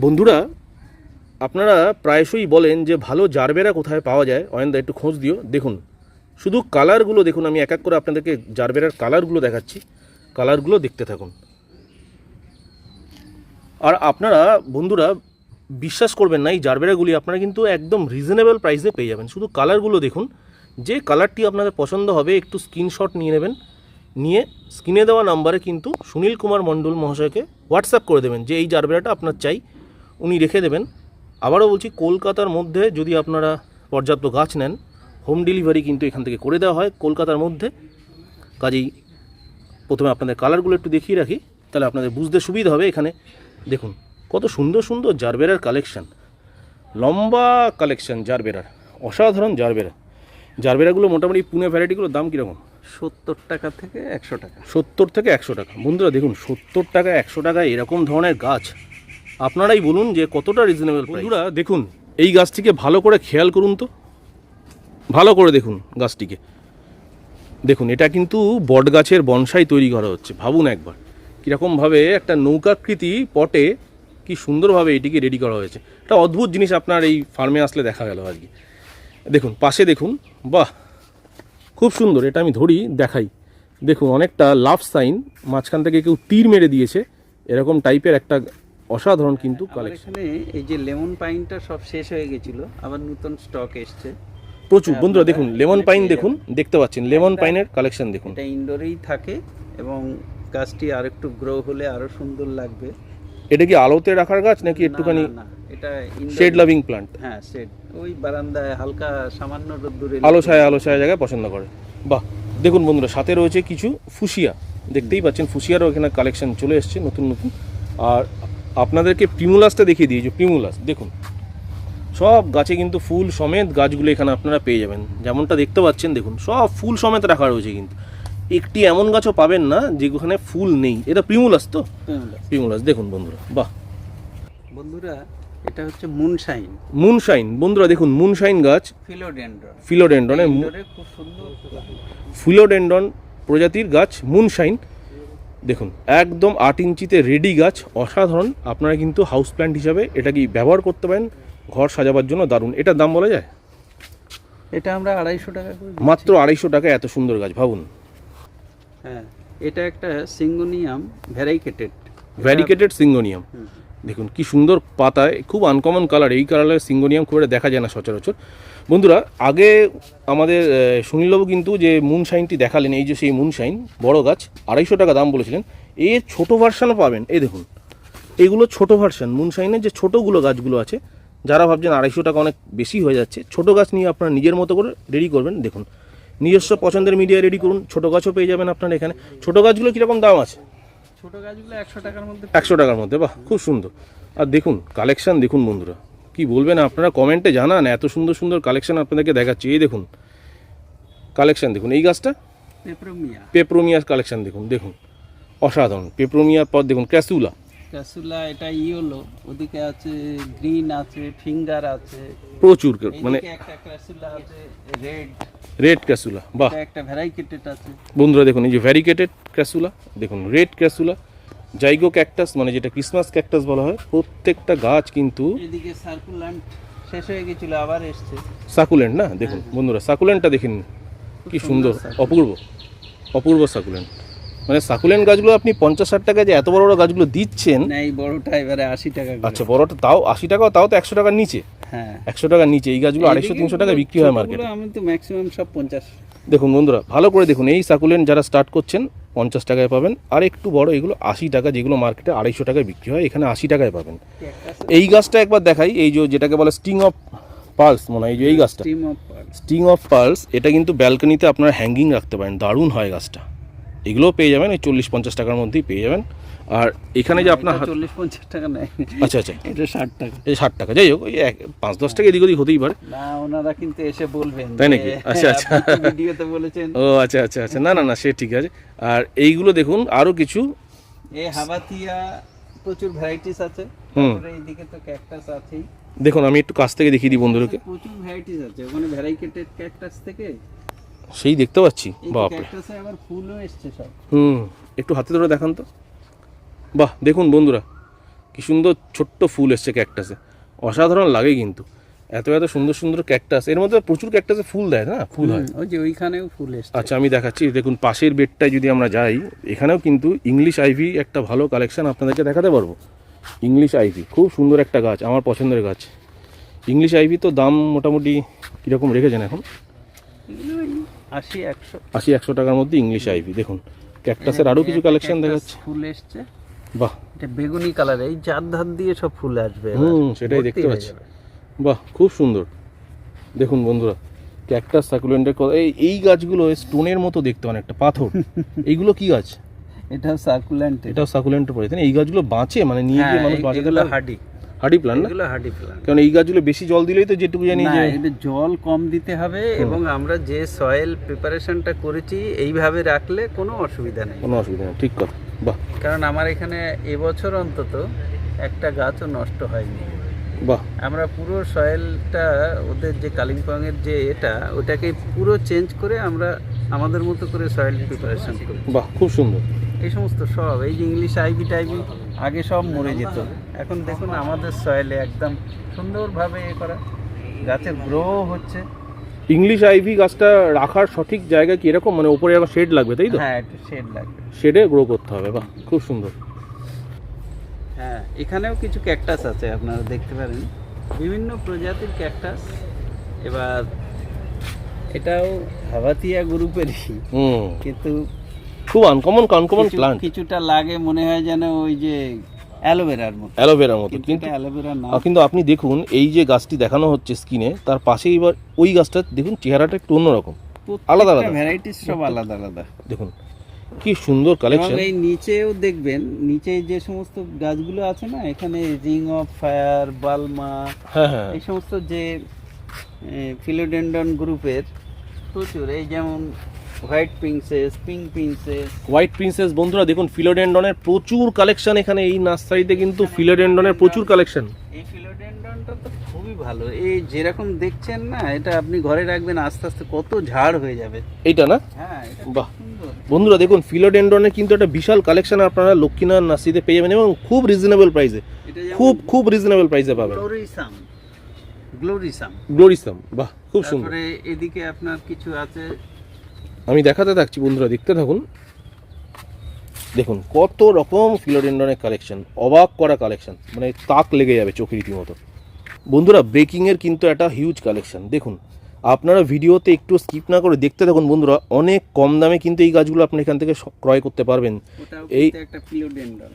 বন্ধুরা, আপনারা প্রায়শই বলেন যে ভালো জারবেরা কোথায় পাওয়া যায়। অয়নদা, একটু খোঁজ দিও। দেখুন, শুধু কালারগুলো দেখুন, আমি এক এক করে আপনাদেরকে জারবেরার কালারগুলো দেখাচ্ছি। কালারগুলো দেখতে থাকুন। আর আপনারা, বন্ধুরা, বিশ্বাস করবেন না, এই জারবেরাগুলি আপনারা কিন্তু একদম রিজনেবল প্রাইসে পেয়ে যাবেন। শুধু কালারগুলো দেখুন, যে কালারটি আপনাদের পছন্দ হবে, একটু স্ক্রিনশট নিয়ে নেবেন। নিয়ে স্ক্রিনে দেওয়া নাম্বারে কিন্তু সুনীল কুমার মণ্ডল মহাশয়কে হোয়াটসঅ্যাপ করে দেবেন যে এই জারবেরাটা আপনার চাই, উনি রেখে দেবেন। আবারও বলছি, কলকাতার মধ্যে যদি আপনারা পর্যাপ্ত গাছ নেন, হোম ডেলিভারি কিন্তু এখান থেকে করে দেওয়া হয় কলকাতার মধ্যে। কাজেই প্রথমে আপনাদের কালারগুলো একটু দেখিয়ে রাখি, তাহলে আপনাদের বুঝতে সুবিধা হবে এখানে। দেখুন, কত সুন্দর সুন্দর জারবেরার কালেকশান। লম্বা কালেকশান জারবেরার, অসাধারণ জারবেরা। জারবেরাগুলো মোটামুটি পুনে ভ্যারাইটিগুলোর দাম কীরকম? সত্তর টাকা থেকে একশো টাকা। সত্তর থেকে একশো টাকা। বন্ধুরা দেখুন সত্তর টাকা একশো টাকা এরকম ধরনের গাছ। আপনারাই বলুন যে কতটা রিজনেবল বন্ধুরা দেখুন এই গাছটিকে ভালো করে খেয়াল করুন তো। ভালো করে দেখুন গাছটিকে। দেখুন এটা কিন্তু বট গাছের বনসাই তৈরি করা হচ্ছে। ভাবুন একবার। কীরকমভাবে একটা নৌকাকৃতি পটে কি সুন্দরভাবে এটিকে রেডি করা হয়েছে। একটা অদ্ভুত জিনিস আপনার এই ফার্মে আসলে দেখা গেল আর কি। দেখুন পাশে দেখুন বাহ! খুব সুন্দর এটা আমি ধরি দেখাই। দেখুন অনেকটা লাভ সাইন মাঝখান থেকে কেউ তীর মেরে দিয়েছে। এরকম টাইপের একটা অসাধারণ কিন্তু কালেকশন এই যে লেমন পাইনটা সব শেষ হয়ে গেছিল আবার নতুন স্টক এসছে। প্রচুর বন্ধুরা দেখুন লেমন পাইন দেখুন দেখতে পাচ্ছেন লেমন পাইনের কালেকশন দেখুন। এটা ইনডোরেই থাকে এবং গাছটি আর একটু গ্রো হলে আরও সুন্দর লাগবে। এটা কি আলোতে রাখার গাছ নাকি একটুখানি এটা শেড লাভিং প্লান্ট হ্যাঁ শেড ওই বারান্দায় হালকা সামান্য রোদ্দুরে আলো ছায়া আলো ছায়া জায়গায় পছন্দ করে। বাহ দেখুন বন্ধুরা সাথে রয়েছে কিছু ফুসিয়া। দেখতেই পাচ্ছেন ফুসিয়ারও এখানে কালেকশন চলে এসছে নতুন নতুন। আর আপনাদেরকে প্রিমুলাসটা দেখিয়ে দিয়েছি প্রিমুলাস দেখুন। সব গাছে কিন্তু ফুল সমেত গাছগুলো এখানে আপনারা পেয়ে যাবেন। যেমনটা দেখতে পাচ্ছেন দেখুন সব ফুল সমেত রাখা রয়েছে কিন্তু। একটি এমন গাছও পাবেন না যেখানে ফুল নেই। এটা প্রিমুলাস তো। প্রিমুলাস দেখুন বন্ধুরা বাহ। বন্ধুরা এটা হচ্ছে মুনশাইন। মুনশাইন। বন্ধুরা দেখুন মুনশাইন গাছ ফিলোডেন্ড্রন। ফিলোডেন্ডনের ইনডোরে খুব সুন্দর ফিলোডেন্ডন প্রজাতির গাছ মুনশাইন। দেখুন একদম আট ইঞ্চিতে রেডি গাছ অসাধারণ। আপনারা কিন্তু হাউস প্ল্যান্ট হিসাবে এটা কি ব্যবহার করতে পারেন? ঘর সাজাবার জন্য দারুণ। এটার দাম বলা যায়? এটা আমরা আড়াইশো টাকা মাত্র আড়াইশো টাকা এত সুন্দর গাছ ভাবুন। হ্যাঁ এটা একটা সিঙ্গোনিয়াম ভ্যারাইকেটেড ভ্যারিকেটেড সিঙ্গোনিয়াম। দেখুন, কি সুন্দর পাতায়, খুব আনকমন কালার এই কালারের সিঙ্গোনিয়াম খুব একটা দেখা যায় না সচরাচর। বন্ধুরা, আগে আমাদের সুনীলবাবু কিন্তু যে মুনশাইনটি দেখালেন, এই যে সেই মুনশাইন বড় গাছ, আড়াইশো টাকা দাম বলেছিলেন, এর ছোট ভার্সানও পাবেন। এই দেখুন, এইগুলো ছোট ভার্সান মুনশাইনের যে ছোটোগুলো গাছগুলো আছে, যারা ভাবছেন আড়াইশো টাকা অনেক বেশি হয়ে যাচ্ছে, ছোট গাছ নিয়ে আপনারা নিজের মতো করে রেডি করবেন। দেখুন, নিজস্ব পছন্দের মিডিয়া রেডি করুন, ছোট গাছও পেয়ে যাবেন আপনারা এখানে। ছোট গাছগুলো কীরকম দাম আছে? ছোট গাছগুলো একশো টাকার মধ্যে একশো টাকার মধ্যে বাহ খুব সুন্দর। আর দেখুন কালেকশান দেখুন বন্ধুরা কি বলবেন আপনারা কমেন্টে জানান এত সুন্দর সুন্দর কালেকশান আপনাদেরকে দেখাচ্ছি। এই দেখুন কালেকশান দেখুন এই গাছটা? পেপ্রোমিয়া। পেপ্রোমিয়ার কালেকশন দেখুন দেখুন অসাধারণ। পেপ্রোমিয়ার পর দেখুন ক্যাসুলা। ক্যাসুলা এটা ইয়েলো ওদিকে আছে গ্রিন আছে ফিঙ্গার আছে। প্রচুর মানে একটা ক্যাসুলা আছে রেড। রেড ক্যাসুলা বাহ। একটা ভ্যারাইকেটেড আছে। বন্ধুরা দেখুন এই যে ভ্যারিকেটেড ক্যাসুলা দেখুন রেড ক্যাসুলা জাইগো ক্যাকটাস মানে যেটা ক্রিসমাস ক্যাকটাস বলা হয় প্রত্যেকটা গাছ কিন্তু এদিকে সার্কুলান্ট শেষ হয়ে গেছিল আবার এসছে। সাকুলেন্ট না? দেখুন বন্ধুরা সাকুলেন্টটা দেখেন কি সুন্দর অপূর্ব অপূর্ব সাকুলেন্ট। মানে সাকুলেন্ট গাছগুলো আপনি পঞ্চাশ ষাট টাকা যে এত বড় বড় গাছগুলো দিচ্ছেন? এই বড়টা এবারে আশি টাকা আচ্ছা বড়টা তাও আশি টাকা তাও তো একশো টাকার নিচে। হ্যাঁ। একশো টাকার নিচে এই গাছগুলো আড়াইশো তিনশো টাকায় বিক্রি হয় মার্কেটে আমি তো ম্যাক্সিমাম সব পঞ্চাশ। দেখুন বন্ধুরা ভালো করে দেখুন এই সাকুলেন্ট যারা স্টার্ট করছেন পঞ্চাশ টাকায় পাবেন আর একটু বড় এগুলো আশি টাকা যেগুলো মার্কেটে আড়াইশো টাকায় বিক্রি হয় এখানে আশি টাকায় পাবেন। এই গাছটা একবার দেখাই এই যে যেটাকে বলে স্টিং অফ পালস মনে হয় এই যে এই গাছটা। স্টিং অফ পার্লস এটা কিন্তু ব্যালকনিতে আপনারা হ্যাঙ্গিং রাখতে পারেন দারুণ হয় গাছটা। এগুলোও পেয়ে যাবেন এই চল্লিশ পঞ্চাশ টাকার মধ্যেই পেয়ে যাবেন। আর এখানে যে আপনার চল্লিশ পঞ্চাশ টাকা নেয়। আচ্ছা আচ্ছা। এটা ষাট টাকা। এই ষাট টাকা যাই হোক ওই এক পাঁচ দশ টাকা এদিক ওদিক হতেই পারে। না ওনারা কিন্তু এসে বলবেন তাই নাকি? আচ্ছা, আচ্ছা। ভিডিওতে বলেছেন। ও আচ্ছা আচ্ছা আচ্ছা। না না না সে ঠিক আছে। আর এইগুলো দেখুন আরও কিছু। এই হাবাতিয়া প্রচুর ভ্যারাইটিস আছে। হুম। তারপরে এইদিকে তো ক্যাকটাস আছেই। দেখুন আমি একটু কাছ থেকে দেখিয়ে দিই বন্ধুদেরকে। প্রচুর ভ্যারাইটিস আছে। ওখানে ভ্যারাইকেটেড ক্যাকটাস থেকে সেই দেখতে পাচ্ছি। বাপরে। হুম একটু হাতে ধরে দেখান তো। বাহ দেখুন বন্ধুরা কি সুন্দর ছোট্ট ফুল এসছে ক্যাকটাসে অসাধারণ লাগে কিন্তু। এত এত সুন্দর সুন্দর ক্যাকটাস এর মধ্যে প্রচুর ক্যাকটাসে ফুল দেয় না? ফুল হয়। ওই যে ওইখানেও ফুল এসছে। আচ্ছা আমি দেখাচ্ছি। দেখুন পাশের বেডটায় যদি আমরা যাই এখানেও কিন্তু ইংলিশ আইভি একটা ভালো কালেকশন আপনাদেরকে দেখাতে পারব। ইংলিশ আইভি খুব সুন্দর একটা গাছ আমার পছন্দের গাছ। ইংলিশ আইভি তো দাম মোটামুটি কীরকম রেখেছেন এখন? আশি একশো। আশি একশো টাকার মধ্যে ইংলিশ আইভি দেখুন। ক্যাকটাসের আরও কিছু কালেকশন দেখাচ্ছে। ফুল এসছে। বাহ। এটা বেগুনি কালার এই চার ধার দিয়ে সব ফুল আসবে হুম সেটাই দেখতে পাচ্ছি। বাহ খুব সুন্দর। দেখুন বন্ধুরা ক্যাকটাস সাকুলেন্টের এই এই গাছগুলো স্টোনের মতো দেখতে অনেকটা পাথর। এইগুলো কি গাছ? এটাও সার্কুলেন্ট এটাও সাকুলেন্টের পরে না? এই গাছগুলো বাঁচে? মানে নিয়ে গিয়ে মানুষ বাঁচাতে এগুলো পারে হাডি হার্ডি প্ল্যান না? এগুলো হাডি প্লান্ট কারণ এই গাছগুলো বেশি জল দিলেই তো যেটুকু জানি না যে এটা জল কম দিতে হবে এবং আমরা যে সয়েল প্রিপারেশনটা করেছি এইভাবে রাখলে কোনো অসুবিধা নেই। কোনো অসুবিধা নেই ঠিক কথা। বাহ। কারণ আমার এখানে এবছর অন্তত একটা গাছও নষ্ট হয়নি। বাহ। আমরা পুরো সয়েলটা ওদের যে কালিম্পংয়ের যে এটা ওটাকে পুরো চেঞ্জ করে আমরা আমাদের মতো করে সয়েল প্রিপারেশন করি বাহ খুব সুন্দর। এই সমস্ত সব এই যে ইংলিশ আইভি টাইভি আগে সব মরে যেত। এখন দেখুন আমাদের সয়েলে একদম সুন্দরভাবে এ করা গাছের গ্রো হচ্ছে। ইংলিশ আইভি গাছটা রাখার সঠিক জায়গা কি এরকম? মানে উপরে আবার শেড লাগবে তাই তো? হ্যাঁ একটু শেড লাগবে। শেডে গ্রো করতে হবে বাহ খুব সুন্দর। হ্যাঁ এখানেও কিছু ক্যাকটাস আছে আপনারা দেখতে পারেন। বিভিন্ন প্রজাতির ক্যাকটাস এবার এটাও হাভাতিয়া গ্রুপেরই হুম। কিন্তু খুব আনকমন কিছু- প্লান্ট কিছুটা লাগে মনে হয় যেন ওই যে অ্যালোভেরার মতো। অ্যালোভেরার মতো। কিন্তু অ্যালোভেরা না। কিন্তু আপনি দেখুন এই যে গাছটি দেখানো হচ্ছে স্কিনে তার পাশেই এবার ওই গাছটা দেখুন চেহারাটা একটু অন্যরকম। আলাদা আলাদা। ভ্যারাইটিস সব আলাদা আলাদা। দেখুন কি সুন্দর কালেকশন এই নিচেও দেখবেন নিচে যে সমস্ত গাছগুলো আছে না এখানে রিং অফ ফায়ার বালমা হ্যাঁ হ্যাঁ। এই সমস্ত যে ফিলোডেন্ডন গ্রুপের প্রচুর। এই যেমন white princess pink princess. White princess বন্ধুরা দেখুন ফিলোডেন্ডনের প্রচুর কালেকশন এখানে এই নার্সারিতে কিন্তু ফিলোডেন্ডনের প্রচুর কালেকশন। এই ফিলোডেন্ডনটা তো খুবই ভালো। এই যেরকম দেখছেন না এটা আপনি ঘরে রাখবেন আস্তে আস্তে কত ঝাড় হয়ে যাবে। এইটা না? হ্যাঁ বাহ। বন্ধুরা দেখুন ফিলোডেন্ডনের কিন্তু একটা বিশাল কালেকশন আপনারা লক্ষ্মীনারায়ণ নার্সারিতে পেয়ে যাবেন এবং খুব রিজনেবল প্রাইসে খুব খুব রিজনেবল প্রাইসে পাবেন। গ্লোরিসাম গ্লোরিসাম বাহ খুব সুন্দর। এদিকে আপনার কিছু আছে দেখাতে থাকছি বন্ধুরা দেখতে থাকুন। দেখুন কত রকম ফিলোডেন্ডনের কালেকশন অবাক করা কালেকশন মানে তাক লেগে যাবে চোখে রীতিমতো। বন্ধুরা ব্রেকিংয়ের কিন্তু একটা হিউজ কালেকশন দেখুন। আপনারা ভিডিওতে একটু স্কিপ না করে দেখতে থাকুন বন্ধুরা অনেক কম দামে কিন্তু এই গাছগুলো আপনি এখান থেকে ক্রয় করতে পারবেন। এই-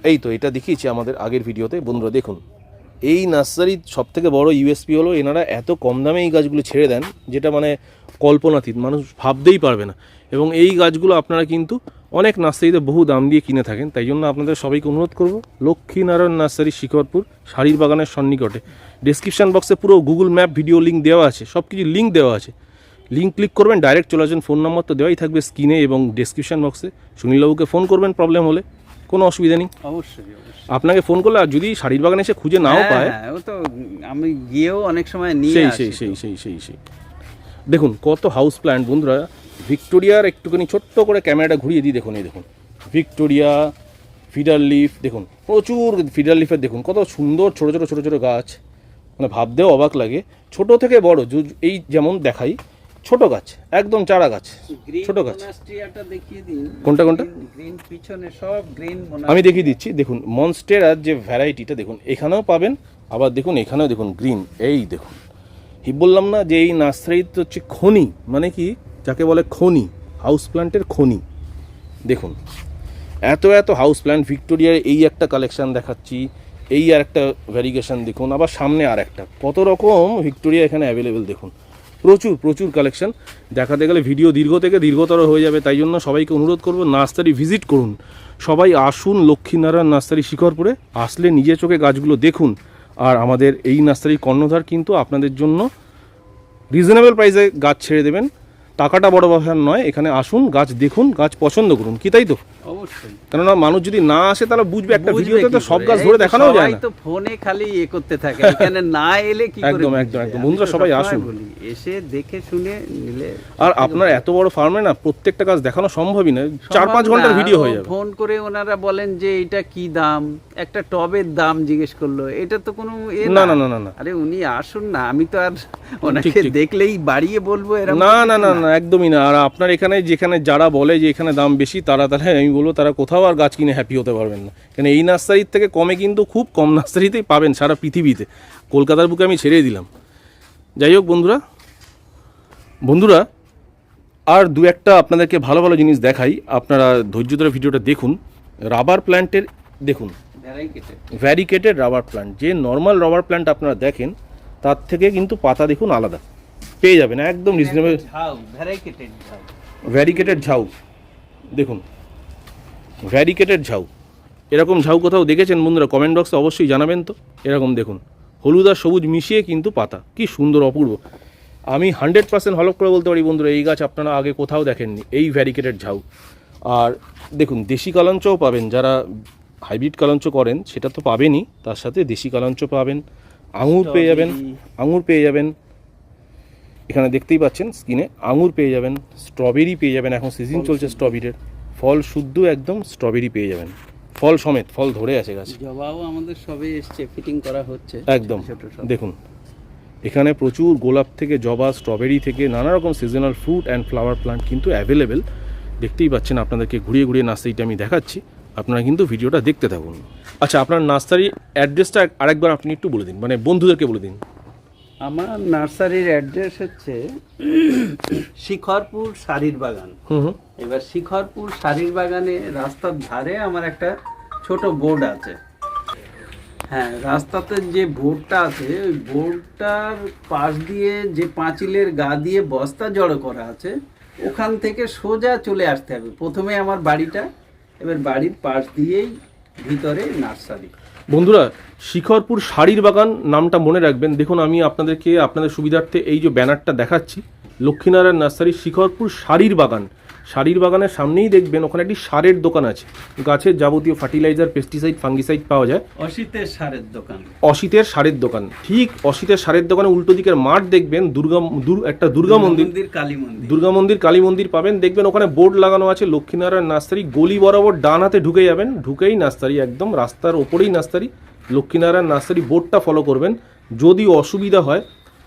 এই তো এটা দেখিয়েছি আমাদের আগের ভিডিওতে। বন্ধুরা দেখুন এই নার্সারির সব থেকে বড় ইউএসপি হলো এনারা এত কম দামে এই গাছগুলো ছেড়ে দেন যেটা মানে কল্পনাতীত মানুষ ভাবতেই পারবে না। এবং এই গাছগুলো আপনারা কিন্তু অনেক নার্সারিতে বহু দাম দিয়ে কিনে থাকেন। তাই জন্য আপনাদের সবাইকে অনুরোধ করব লক্ষ্মীনারায়ণ নার্সারি শিকরপুর শাড়ির বাগানের সন্নিকটে। ডিসক্রিপশন বক্সে পুরো গুগল ম্যাপ ভিডিও লিঙ্ক দেওয়া আছে সব কিছু লিঙ্ক দেওয়া আছে। লিঙ্ক ক্লিক করবেন ডাইরেক্ট চলে আসবেন ফোন নম্বর তো দেওয়াই থাকবে স্ক্রিনে এবং ডিসক্রিপশন বক্সে সুনীলবাবুকে ফোন করবেন প্রবলেম হলে কোনো অসুবিধা নেই। অবশ্যই আপনাকে ফোন করলে আর যদি শাড়ির বাগানে এসে খুঁজে নাও হ্যাঁ, পায় হ্যাঁ, ও তো আমি গিয়েও অনেক সময় নিয়ে সেই সেই সেই সেই সেই সেই। দেখুন কত হাউস প্ল্যান্ট বন্ধুরা। ভিক্টোরিয়ার একটুখানি ছোট্ট করে ক্যামেরাটা ঘুরিয়ে দিই দেখুন এই দেখুন। ভিক্টোরিয়া ফিডার লিফ দেখুন প্রচুর ফিডার লিফের দেখুন কত সুন্দর ছোট ছোট ছোট ছোট গাছ। মানে ভাবতেও অবাক লাগে। ছোট থেকে বড় এই যেমন দেখাই ছোট গাছ একদম চারা গাছ ছোট গাছ। কোনটা, কোনটা? গ্রিন পিছনে সব গ্রিন আমি দেখিয়ে দিচ্ছি দেখুন মনস্টেরার যে ভ্যারাইটিটা দেখুন এখানেও পাবেন আবার দেখুন এখানেও দেখুন গ্রিন এই দেখুন। বললাম না যে এই নার্সারিতে হচ্ছে খনি মানে কি যাকে বলে খনি হাউস প্ল্যান্টের খনি। দেখুন, এত এত হাউস প্ল্যান্ট ভিক্টোরিয়ার এই একটা কালেকশন দেখাচ্ছি, এই আর একটা ভ্যারিগেশন দেখুন, আবার সামনে আর একটা। কত রকম ভিক্টোরিয়া এখানে অ্যাভেলেবেল দেখুন। প্রচুর প্রচুর কালেকশন দেখাতে গেলে ভিডিও দীর্ঘ থেকে দীর্ঘতর হয়ে যাবে, তাই জন্য সবাইকে অনুরোধ করব নার্সারি ভিজিট করুন। সবাই আসুন লক্ষ্মীনারায়ণ নার্সারি শিখরপুরে, আসলে নিজে চোখে গাছগুলো দেখুন। আর আমাদের এই নার্সারির কর্ণধার কিন্তু আপনাদের জন্য রিজনেবল প্রাইসে গাছ ছেড়ে দেবেন। টাকাটা বড় ব্যাপার নয় এখানে আসুন গাছ দেখুন গাছ পছন্দ করুন। কি তাই তো? অবশ্যই। কেননা মানুষ যদি না আসে তাহলে বুঝবে একটা ভিডিওতে তো সব গাছ ধরে দেখানো যায় না। তো ফোনে খালি এ করতে থাকে এখানে না এলে কি করে একদম, একদম, একদম। বন্ধুরা সবাই আসুন। এসে দেখে শুনে নিলে আর আপনার এত বড় ফার্মে না প্রত্যেকটা গাছ দেখানো সম্ভবই না চার পাঁচ ঘণ্টার ভিডিও হয়ে যাবে। ফোন করে ওনারা বলেন যে এটা কি দাম? একটা টবের দাম জিজ্ঞেস করল। এটা তো কোনো না না। না না না আরে উনি আসুন না আমি তো আর ওনাকে। দেখলেই বাড়িয়ে বলব এরকম না না। না না, একদমই না। আর আপনার এখানে যেখানে যারা বলে যে এখানে দাম বেশি, তারা তাহলে আমি বলব তারা কোথাও আর গাছ কিনে হ্যাপি হতে পারবেন না। কেন, এই নার্সারির থেকে কমে কিন্তু খুব কম নার্সারিতেই পাবেন সারা পৃথিবীতে। কলকাতার বুকে আমি ছেড়ে দিলাম। যাই হোক বন্ধুরা বন্ধুরা, আর দু একটা আপনাদেরকে ভালো ভালো জিনিস দেখাই। আপনারা ধৈর্য ধরে ভিডিওটা দেখুন। রাবার প্ল্যান্টের, দেখুন ভ্যারিকেটেড রাবার প্ল্যান্ট যে নর্মাল রাবার প্ল্যান্ট আপনারা দেখেন, তার থেকে কিন্তু পাতা দেখুন আলাদা। পেয়ে যাবেন একদম রিজনেবল ভ্যারিকেটেড ঝাউ দেখুন ভ্যারিকেটেড ঝাউ। এরকম ঝাউ কোথাও দেখেছেন বন্ধুরা? কমেন্ট বক্সে অবশ্যই জানাবেন তো। এরকম দেখুন হলুদ আর সবুজ মিশিয়ে কিন্তু পাতা। কি সুন্দর অপূর্ব। আমি হান্ড্রেড পার্সেন্ট হলক করে বলতে পারি বন্ধুরা এই গাছ আপনারা আগে কোথাও দেখেননি এই ভ্যারিকেটেড ঝাউ। আর দেখুন দেশি কালাঞ্চও পাবেন যারা হাইব্রিড কালাঞ্চ করেন সেটা তো পাবেনই তার সাথে দেশি কালাঞ্চ পাবেন আঙুর পেয়ে যাবেন আঙুর পেয়ে যাবেন। এখানে দেখতেই পাচ্ছেন স্কিনে আঙুর পেয়ে যাবেন স্ট্রবেরি পেয়ে যাবেন এখন সিজন চলছে স্ট্রবেরির ফল শুদ্ধ একদম স্ট্রবেরি পেয়ে যাবেন। ফল সমেত ফল ধরে আছে গাছে। জবাও আমাদের সবে এসছে ফিটিং করা হচ্ছে। একদম। দেখুন এখানে প্রচুর গোলাপ থেকে জবা স্ট্রবেরি থেকে নানা রকম seasonal fruit and flower plant কিন্তু অ্যাভেলেবেল দেখতেই পাচ্ছেন আপনাদেরকে ঘুরিয়ে ঘুরিয়ে নার্সারিটা আমি দেখাচ্ছি। আপনারা কিন্তু ভিডিওটা দেখতে থাকুন। আচ্ছা আপনার নার্সারি অ্যাড্রেসটা আরেকবার আপনি একটু বলে দিন মানে বন্ধুদেরকে বলে দিন। আমার নার্সারির অ্যাড্রেস হচ্ছে শিখরপুর শাড়ির বাগান। এবার শিখরপুর শাড়ির বাগানে রাস্তার ধারে আমার একটা ছোট বোর্ড আছে। হ্যাঁ রাস্তাতে যে বোর্ডটা আছে ওই বোর্ডটার পাশ দিয়ে যে পাঁচিলের গা দিয়ে বস্তা জড়ো করা আছে ওখান থেকে সোজা চলে আসতে হবে। প্রথমে আমার বাড়িটা এবার বাড়ির পাশ দিয়েই ভিতরে নার্সারি। বন্ধুরা, শিখরপুর শাড়ির বাগান নামটা মনে রাখবেন। দেখুন, আমি আপনাদেরকে, আপনাদের সুবিধার্থে এই যে ব্যানারটা দেখাচ্ছি, লক্ষ্মীনারায়ণ নার্সারি শিখরপুর শাড়ির বাগান। শাড়ির বাগানের সামনেই দেখবেন ওখানে একটি সারের দোকান আছে। গাছের যাবতীয় ফার্টিলাইজার পেস্টিসাইড ফাঙ্গিসাইড পাওয়া যায়। অসিতের সারের দোকান। অসিতের সারের দোকান। ঠিক অসিতের সারের দোকানে উল্টো দিকের মাঠ দেখবেন দুর্গা দুর- একটা দুর্গা মন্দির। মন্দির কালী মন্দির। দুর্গা মন্দির কালী মন্দির পাবেন। দেখবেন ওখানে বোর্ড লাগানো আছে লক্ষ্মীনারায়ণ নার্সারি। গলি বরাবর ডান হাতে ঢুকে যাবেন। ঢুকেই নার্সারি একদম রাস্তার ওপরেই নার্সারি। লক্ষ্মীনারায়ণ নার্সারি বোর্ডটা ফলো করবেন। যদি অসুবিধা হয়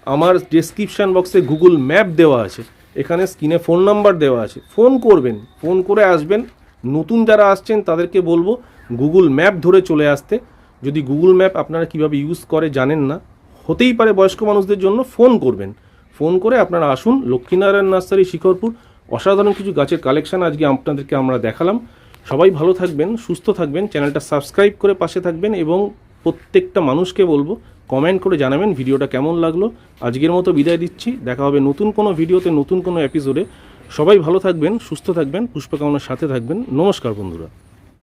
আমার ডেসক্রিপশন বক্সে গুগল ম্যাপ দেওয়া আছে। এখানে স্ক্রিনে ফোন নাম্বার দেওয়া আছে। ফোন করবেন ফোন করে আসবেন। নতুন যারা আসছেন, তাদেরকে বলব গুগল ম্যাপ ধরে চলে আসতে। যদি গুগল ম্যাপ আপনারা কীভাবে ইউজ করে জানেন না, হতেই পারে বয়স্ক মানুষদের জন্য ফোন করবেন। ফোন করে আপনারা আসুন, লক্ষ্মীনারায়ণ নার্সারি, শিখরপুর। অসাধারণ কিছু গাছের কালেকশন আজকে আপনাদেরকে আমরা দেখালাম। সবাই ভালো থাকবেন, সুস্থ থাকবেন, চ্যানেলটা সাবস্ক্রাইব করে পাশে থাকবেন এবং প্রত্যেকটা মানুষকে বলব কমেন্ট করে জানাবেন ভিডিওটা কেমন লাগল। আজকের মতো বিদায় দিচ্ছি। দেখা হবে নতুন কোনো ভিডিওতে, নতুন কোনো এপিসোডে। সবাই ভালো থাকবেন, সুস্থ থাকবেন, পুষ্পকামনার সাথে থাকবেন। নমস্কার বন্ধুরা।